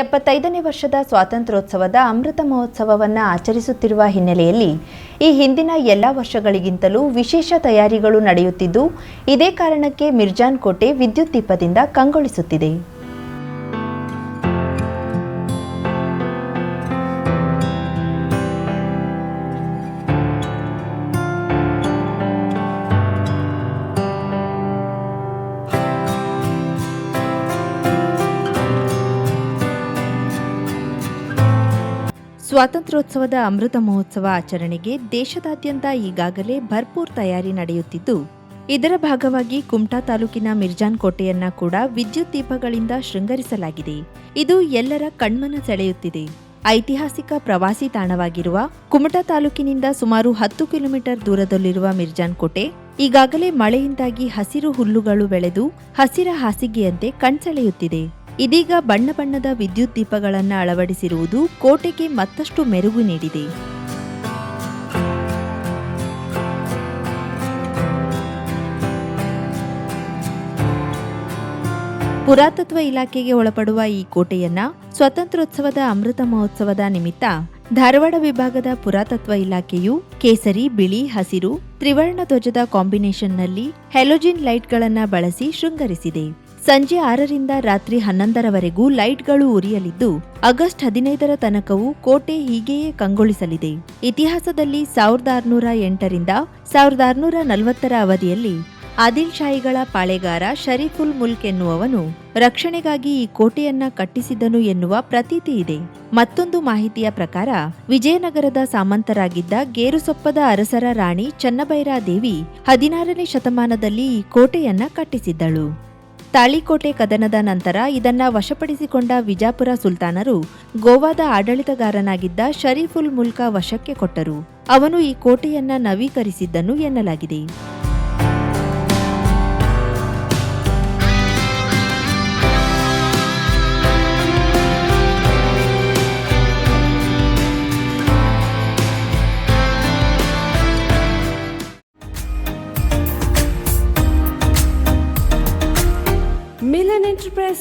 ಎಪ್ಪತ್ತೈದನೇ ವರ್ಷದ ಸ್ವಾತಂತ್ರ್ಯೋತ್ಸವದ ಅಮೃತ ಮಹೋತ್ಸವವನ್ನು ಆಚರಿಸುತ್ತಿರುವ ಹಿನ್ನೆಲೆಯಲ್ಲಿ ಈ ಹಿಂದಿನ ಎಲ್ಲ ವರ್ಷಗಳಿಗಿಂತಲೂ ವಿಶೇಷ ತಯಾರಿಗಳು ನಡೆಯುತ್ತಿದ್ದು, ಇದೇ ಕಾರಣಕ್ಕೆ ಮಿರ್ಜಾನ್ ಕೋಟೆ ವಿದ್ಯುತ್ ದೀಪದಿಂದ ಕಂಗೊಳಿಸುತ್ತಿದೆ. ಸ್ವಾತಂತ್ರ್ಯೋತ್ಸವದ ಅಮೃತ ಮಹೋತ್ಸವ ಆಚರಣೆಗೆ ದೇಶದಾದ್ಯಂತ ಈಗಾಗಲೇ ಭರ್ಪೂರ್ ತಯಾರಿ ನಡೆಯುತ್ತಿದ್ದು, ಇದರ ಭಾಗವಾಗಿ ಕುಮಟಾ ತಾಲೂಕಿನ ಮಿರ್ಜಾನ್ ಕೋಟೆಯನ್ನ ಕೂಡ ವಿದ್ಯುತ್ ದೀಪಗಳಿಂದ ಶೃಂಗರಿಸಲಾಗಿದೆ. ಇದು ಎಲ್ಲರ ಕಣ್ಮನ ಸೆಳೆಯುತ್ತಿದೆ. ಐತಿಹಾಸಿಕ ಪ್ರವಾಸಿ ತಾಣವಾಗಿರುವ ಕುಮಟಾ ತಾಲೂಕಿನಿಂದ ಸುಮಾರು ಹತ್ತು ಕಿಲೋಮೀಟರ್ ದೂರದಲ್ಲಿರುವ ಮಿರ್ಜಾನ್ ಕೋಟೆ, ಈಗಾಗಲೇ ಮಳೆಯಿಂದಾಗಿ ಹಸಿರು ಹುಲ್ಲುಗಳು ಬೆಳೆದು ಹಸಿರ ಹಾಸಿಗೆಯಂತೆ ಕಣ್ಸೆಳೆಯುತ್ತಿದೆ. ಇದೀಗ ಬಣ್ಣ ಬಣ್ಣದ ವಿದ್ಯುತ್ ದೀಪಗಳನ್ನು ಅಳವಡಿಸಿರುವುದು ಕೋಟೆಗೆ ಮತ್ತಷ್ಟು ಮೆರುಗು ನೀಡಿದೆ. ಪುರಾತತ್ವ ಇಲಾಖೆಗೆ ಒಳಪಡುವ ಈ ಕೋಟೆಯನ್ನ ಸ್ವಾತಂತ್ರ್ಯೋತ್ಸವದ ಅಮೃತ ಮಹೋತ್ಸವದ ನಿಮಿತ್ತ ಧಾರವಾಡ ವಿಭಾಗದ ಪುರಾತತ್ವ ಇಲಾಖೆಯು ಕೇಸರಿ, ಬಿಳಿ, ಹಸಿರು, ತ್ರಿವರ್ಣ ಧ್ವಜದ ಕಾಂಬಿನೇಷನ್ನಲ್ಲಿ ಹೆಲೋಜಿನ್ ಲೈಟ್ಗಳನ್ನು ಬಳಸಿ ಶೃಂಗರಿಸಿದೆ. ಸಂಜೆ ಆರರಿಂದ ರಾತ್ರಿ ಹನ್ನೊಂದರವರೆಗೂ ಲೈಟ್ಗಳು ಉರಿಯಲಿದ್ದು, ಆಗಸ್ಟ್ ಹದಿನೈದರ ತನಕವೂ ಕೋಟೆ ಹೀಗೆಯೇ ಕಂಗೊಳಿಸಲಿದೆ. ಇತಿಹಾಸದಲ್ಲಿ ಸಾವಿರದ ಆರುನೂರ ಎಂಟರಿಂದ ಸಾವಿರದ ಆರುನೂರ ನಲವತ್ತರ ಅವಧಿಯಲ್ಲಿ ಆದಿಲ್ ಶಾಹಿಗಳ ಪಾಳೆಗಾರ ಶರೀಫುಲ್ ಮುಲ್ಕ್ ಎನ್ನುವವನು ರಕ್ಷಣೆಗಾಗಿ ಈ ಕೋಟೆಯನ್ನ ಕಟ್ಟಿಸಿದನು ಎನ್ನುವ ಪ್ರತೀತಿ ಇದೆ. ಮತ್ತೊಂದು ಮಾಹಿತಿಯ ಪ್ರಕಾರ, ವಿಜಯನಗರದ ಸಾಮಂತರಾಗಿದ್ದ ಗೇರುಸೊಪ್ಪದ ಅರಸರ ರಾಣಿ ಚನ್ನಬೈರಾದೇವಿ ಹದಿನಾರನೇ ಶತಮಾನದಲ್ಲಿ ಈ ಕೋಟೆಯನ್ನ ಕಟ್ಟಿಸಿದ್ದಳು. ತಾಳಿಕೋಟೆ ಕದನದ ನಂತರ ಇದನ್ನ ವಶಪಡಿಸಿಕೊಂಡ ವಿಜಾಪುರ ಸುಲ್ತಾನರು ಗೋವಾದ ಆಡಳಿತಗಾರನಾಗಿದ್ದ ಶರೀಫುಲ್ ಮುಲ್ಕ ವಶಕ್ಕೆ ಕೊಟ್ಟರು. ಅವನು ಈ ಕೋಟೆಯನ್ನ ನವೀಕರಿಸಿದ್ದನ್ನು ಎನ್ನಲಾಗಿದೆ.